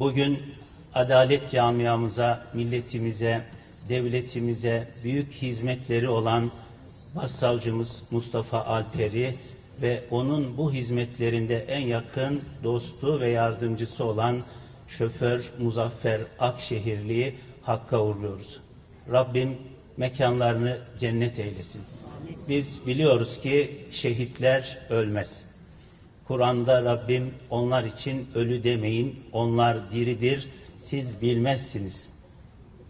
Bugün adalet camiamıza, milletimize, devletimize büyük hizmetleri olan Başsavcımız Mustafa Alper'i ve onun bu hizmetlerinde en yakın dostu ve yardımcısı olan şoför Muzaffer Akşehirli'yi Hakk'a uğurluyoruz. Rabbim mekanlarını cennet eylesin. Biz biliyoruz ki şehitler ölmez. Kur'an'da Rabbim onlar için ölü demeyin, onlar diridir, siz bilmezsiniz.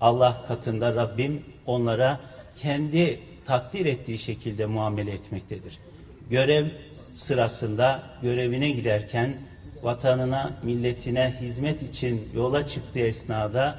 Allah katında Rabbim onlara kendi takdir ettiği şekilde muamele etmektedir. Görev sırasında görevine giderken vatanına, milletine hizmet için yola çıktığı esnada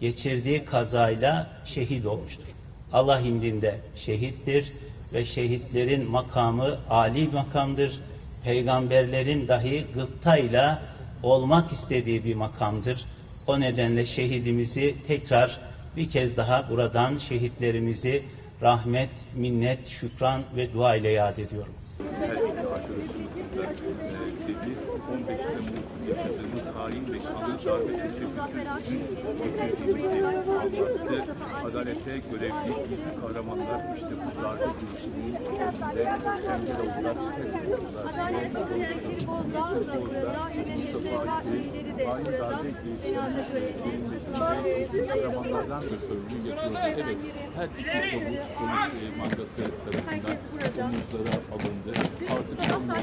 geçirdiği kazayla şehit olmuştur. Allah indinde şehittir ve şehitlerin makamı âli makamdır. Peygamberlerin dahi gıptayla olmak istediği bir makamdır. O nedenle şehidimizi tekrar bir kez daha buradan şehitlerimizi rahmet, minnet, şükran ve dua ile yad ediyorum. her iki arkadaşımızın da e, dedi 15 Temmuz yaşadığımız hain ve kanlı darbe teşebbüsünün adalete, adalete görevli gizli kahramanlar işte bu darbe girişiminin önünde engel oldular, sebep oldular. Ekrem Bozdağ da burada, yine HSK üyeleri de burada. Cenaze girişiminin töreni kahramanlardan da sorumlu yapıyoruz. Evet, her iki polis e, mangası tarafından Herkes burada. omuzlara alındı. Artık Asla